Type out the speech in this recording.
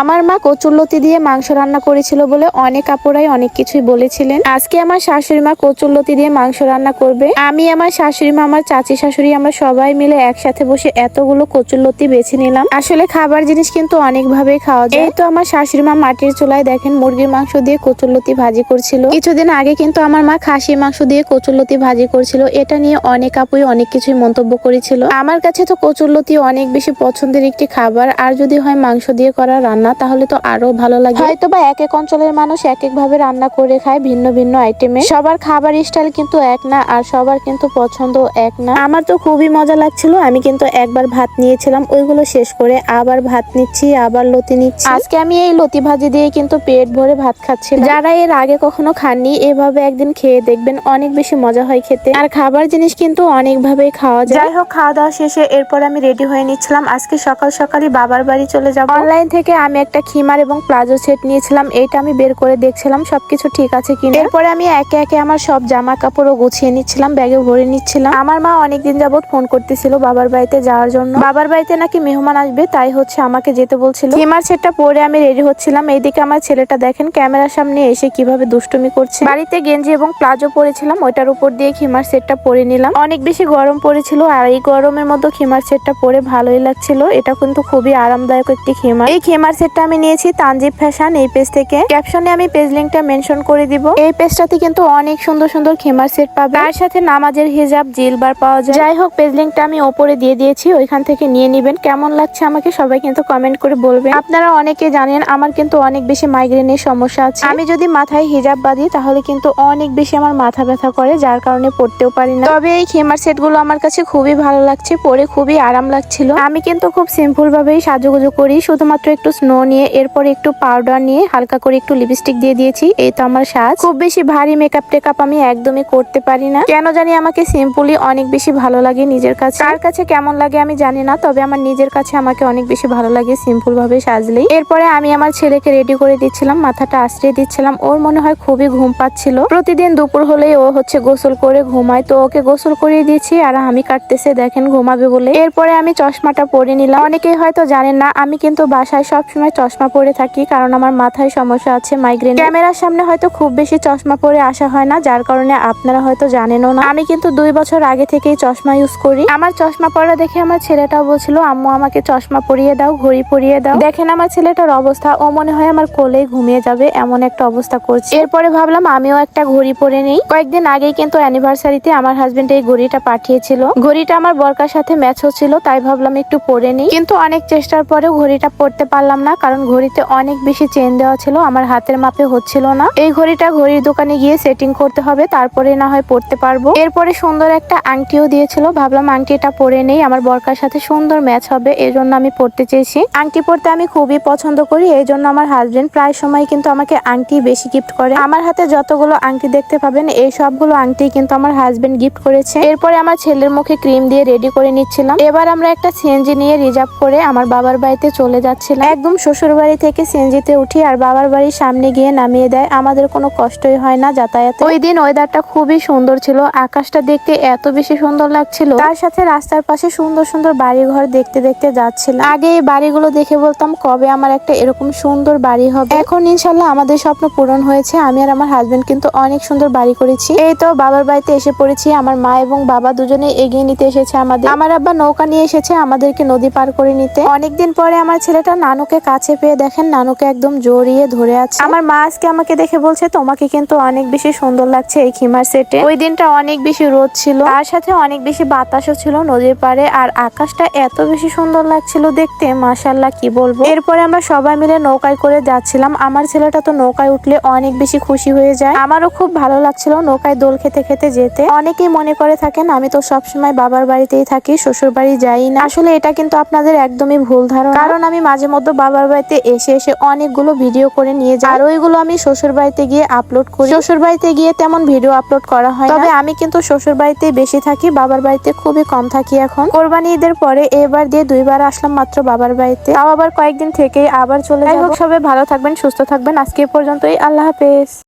আমার মা কচুরলতি দিয়ে মাংস রান্না করেছিল বলে অনেক আপুরাই অনেক কিছুই বলেছিলেন। আজকে আমার শাশুড়ি মা কচুরলতি দিয়ে মাংস রান্না করবে। আমি আমার শাশুড়ি মা, আমার চাচি শাশুড়ি, আমরা সবাই মিলে একসাথে বসে এতগুলো কচুরলতি বেছে নিলাম। আসলে খাবার জিনিস কিন্তু অনেক ভাবে খাওয়া যায়। এই তো আমার শাশুড়ি মা মাটির চুলায় দেখেন মুরগির মাংস দিয়ে কচুরলতি ভাজি করছিল। কিছুদিন আগে কিন্তু আমার মা খাসির মাংস দিয়ে কচুরলতি ভাজি করছিল। এটা নিয়ে অনেক আপুই অনেক কিছুই মন্তব্য করেছিল। আমার কাছে তো কচুরলতি অনেক বেশি পছন্দের একটি খাবার। আর যদি হয় মাংস দিয়ে করা রান্না তাহলে তো আরও ভালো লাগে। হয়তো বা এক এক অঞ্চলের মানুষ এক এক ভাবে রান্না করে খায় ভিন্ন ভিন্ন আইটেমে সবার খাবার স্টাইল কিন্তু এক না আর সবার কিন্তু পছন্দ এক না। আমার তো খুবই মজা লাগছিল আমি কিন্তু একবার ভাত নিয়েছিলাম ওইগুলো শেষ করে আবার ভাত নিচ্ছি আবার লতি নিচ্ছি। আজকে আমি এই লতি ভাজি দিয়ে কিন্তু পেট ভরে ভাত খাচ্ছি যারা এর আগে কখনো খাননি এভাবে একদিন খেয়ে দেখবেন অনেক বেশি মজা হয় খেতে। আর খাবার জিনিস কিন্তু অনেক ভাবে খাওয়া যায়। যাই হোক খাওয়া দাওয়া শেষে এরপর আমি রেডি হয়ে নিচ্ছিলাম। আজকে সকাল সকালই বাবার বাড়ি চলে যাব। অনলাইন থেকে আমি একটা খিমার এবং প্লাজো সেট নিয়েছিলাম, এইটা আমি বের করে দেখছিলাম, সবকিছু ঠিক আছে কিনা। এরপরে আমি একে একে আমার সব জামা কাপড়ও গুছিয়ে নিচ্ছিলাম, ব্যাগে ভরে নিচ্ছিলাম। আমার মা অনেকদিন যাবত ফোন করতেছিল বাবার বাড়িতে যাওয়ার জন্য। বাবার বাড়িতে নাকি মেহমান আসবে, তাই হচ্ছে আমাকে যেতে বলছিল। খিমার সেটটা পরে আমি রেডি হচ্ছিলাম। এইদিকে আমার ছেলেটা দেখেন, ক্যামেরার সামনে এসে কীভাবে দুষ্টুমি করছে। বাড়িতে গেঞ্জি এবং প্লাজো পরেছিলাম, ওইটার উপর দিয়ে খিমার সেটটা পরে নিলাম। অনেক বেশি গরম পড়েছিল, আর এই গরমের মধ্যে খিমার সেটটা পরে ভালোই লাগছিল। এটা কিন্তু খুবই আরামদায়ক একটি খিমার। এই খিমার সেটটা আমি নিয়েছি, তানজিব ফ্যাশন, এই পেজ থেকে। ক্যাপশনে আমি পেজ লিঙ্কটা মেনশন করে দিব। এই পেজটাতে কিন্তু অনেক সুন্দর সুন্দর খেমার সেট পাবে। তার সাথে নামাজের হিজাব জিলবার পাওয়া যায়। যাই হোক পেজ লিঙ্কটা আমি ওপরে দিয়ে দিয়েছি, ওইখান থেকে নিয়ে নিবেন। কেমন লাগছে আমাকে সবাই কিন্তু কমেন্ট করে বলবেন। আপনারা অনেকে জানেন, আমার কিন্তু অনেক বেশি মাইগ্রেনের সমস্যা আছে। আমি যদি মাথায় হিজাব বাঁধি, তাহলে কিন্তু অনেক বেশি আমার মাথা ব্যথা করে, যার কারণে পড়তেও পারি না। তবে এই খেমার সেটগুলো আমার কাছে খুবই ভালো লাগছে পরে খুবই আরাম লাগছিল। আমি কিন্তু খুব সিম্পল ভাবেই সাজুগুজু করি, শুধুমাত্র একটু স্নো নিয়ে এরপর একটু পাউডার নিয়ে হালকা করে একটু লিপস্টিক দিয়ে দিয়েছি। এই তো আমার সাজ। খুব বেশি ভারী মেকআপ টেকআপ আমি একদমই করতে পারি না। কেন জানি আমাকে সিম্পলি অনেক বেশি ভালো লাগে নিজের কাছে। কার কাছে কেমন লাগে আমি জানি না, তবে আমার নিজের কাছে আমাকে অনেক বেশি ভালো লাগে সিম্পল ভাবে সাজলেই। এরপরে আমি আমার ছেলেকে রেডি করে দিচ্ছিলাম, মাথাটা আশ্রয় দিচ্ছিলাম। ওর মনে হয় খুবই ঘুম পাচ্ছিল। প্রতিদিন দুপুর হলেই ও হচ্ছে গোসল করে ঘুমায়, তো ওকে গোসল করিয়ে দিয়েছি আর আমি কাটতেছে, দেখেন, ঘুমাবে বলে। এরপরে আমি চশমাটা পরে নিলাম। অনেকেই হয়তো জানেন না, আমি কিন্তু বাসায় সব সময় চশমা পরে থাকি, কারণ আমার মাথায় সমস্যা আছে মাইগ্রেন ক্যামেরার সামনে হয়তো খুব বেশি চশমা পরে আসা হয় না, যার কারণে আপনারা হয়তো জানেনও না। আমি কিন্তু দুই বছর আগে থেকেই চশমা ইউজ করি। আমার চশমা পরা দেখে আমার ছেলেটাও বলছিল, আম্মু, আমাকে চশমা পরিয়ে দাও, ঘড়ি পরিয়ে দাও। দেখেন আমার ছেলেটার অবস্থা, ও মনে হয় আমার কোলেই ঘুমিয়ে যাবে, এমন একটা অবস্থা করছে। এরপরে ভাবলাম, আমিও একটা ঘড়ি পরে নেই। কয়েকদিন আগেই কিন্তু অ্যানিভার্সারিতে আমার হাজবেন্ড এই ঘড়িটা পাঠিয়েছিল। ঘড়িটা আমার বরকার সাথে ম্যাচ হচ্ছিল, তাই ভাবলাম একটু পরে নেই। কিন্তু অনেক চেষ্টার পরেও ঘড়িটা পরতে পারলাম না, কারণ ঘড়িতে অনেক বেশি চেন দেওয়া ছিল, আমার হাতের মাপে হচ্ছিল না। এই ঘড়িটা ঘড়ির দোকানে গিয়ে সেটিং করতে হবে, তারপরে না হয় পড়তে পারব। এরপরে সুন্দর একটা আংটিও দিয়েছিল, ভাবলাম আংটিটা পরে নেই, আমার বরকার সাথে সুন্দর ম্যাচ হবে এই জন্য আমি পড়তে চেয়েছি। আংটি পরতে আমি খুবই পছন্দ করি এই জন্য আমার হাজবেন্ড প্রায় সময় কিন্তু আমাকে আংটি বেশি গিফট করে। আমার হাতে যতগুলো আংটি দেখতে পাবেন, এই সবগুলো আংটি কিন্তু আমার হাজবেন্ড গিফট করেছে। এরপরে আমার ছেলের মুখে ক্রিম দিয়ে রেডি করে নিচ্ছিলাম। এবার আমরা একটা সিএনজি নিয়ে রিজার্ভ করে আমার বাবার বাড়িতে চলে যাচ্ছিলাম। একদম শ্বশুর বাড়ি থেকে সিএনজিতে উঠি আর বাবার বাড়ির সামনে গিয়ে নামিয়ে দেয়। আমাদের কোনো কষ্টই হয় না যাতায়াত। ওই দিন ওয়েদারটা খুবই সুন্দর ছিল। আকাশটা দেখতে এত বেশি সুন্দর লাগছিল। তার সাথে রাস্তার পাশে সুন্দর সুন্দর বাড়ি ঘর দেখতে দেখতে যাচ্ছিলাম। আগে এই বাড়িগুলো দেখে বলতাম, কবে আমার একটা এরকম সুন্দর বাড়ি হবে? এখন ইনশাল্লাহ আমাদের স্বপ্ন পূরণ হয়েছে। আমি আর আমার হাজবেন্ড কিন্তু অনেক সুন্দর বাড়ি করেছি। এই তো বাবার বাড়িতে এসে পড়েছি। আমার মা এবং বাবা দুজনে এগিয়ে নিতে এসেছে আমাদের। আমার আব্বা নৌকা নিয়ে এসেছে আমাদেরকে নদী পার করে নিতে। অনেকদিন পরে আমার ছেলেটা নানুকে কাছে পেয়ে দেখেন নানুকে একদম জড়িয়ে ধরে আছে। আমার মা আজকে আমাকে দেখে বলছে তোমাকে কিন্তু অনেক বেশি সুন্দর লাগছে এই খিমার সেটে। ওই দিনটা অনেক বেশি রোদ ছিল। তার সাথে অনেক বেশি বাতাসও ছিল নদীর পাড়ে আর আকাশটা এত বেশি সুন্দর লাগছিল দেখতে মাশাল্লাহ কি বলব। এরপরে আমরা সবাই মিলে নৌকায় করে যাচ্ছিলাম। আমার ছেলেটা তো নৌকায় উঠলে অনেক বেশি খুশি হয়ে যায়। আমারও খুব ভালো লাগছিল নৌকায় দোল খেতে খেতে যেতে। অনেকেই মনে করে থাকেন আমি তো সবসময় বাবার বাড়িতেই থাকি শ্বশুর বাড়ি যাই না। আসলে এটা কিন্তু আপনাদের একদমই ভুল ধারণা। কারণ আমি মাঝে মধ্যে বাবার বাড়িতে এসে এসে অনেকগুলো ভিডিও করে নিয়ে যায়। আর ওইগুলো আমি শ্বশুর বাড়িতে গিয়ে আপলোড করি। শ্বশুর বাড়িতে গিয়ে তেমন ভিডিও আপলোড করা হয় তবে আমি কিন্তু শ্বশুর বাড়িতে বেশি থাকি বাবার বাড়িতে খুবই কম থাকি এখন। কোরবানি ঈদের পরে এবার দিয়ে দুইবার আসলাম মাত্র বাবার বাড়িতে। তাও আবার কয়েকদিন থেকে আবার চলে যাই হোক সবাই ভালো থাকবেন সুস্থ থাকবেন। আজকে পর্যন্তই। আল্লাহ হাফেজ।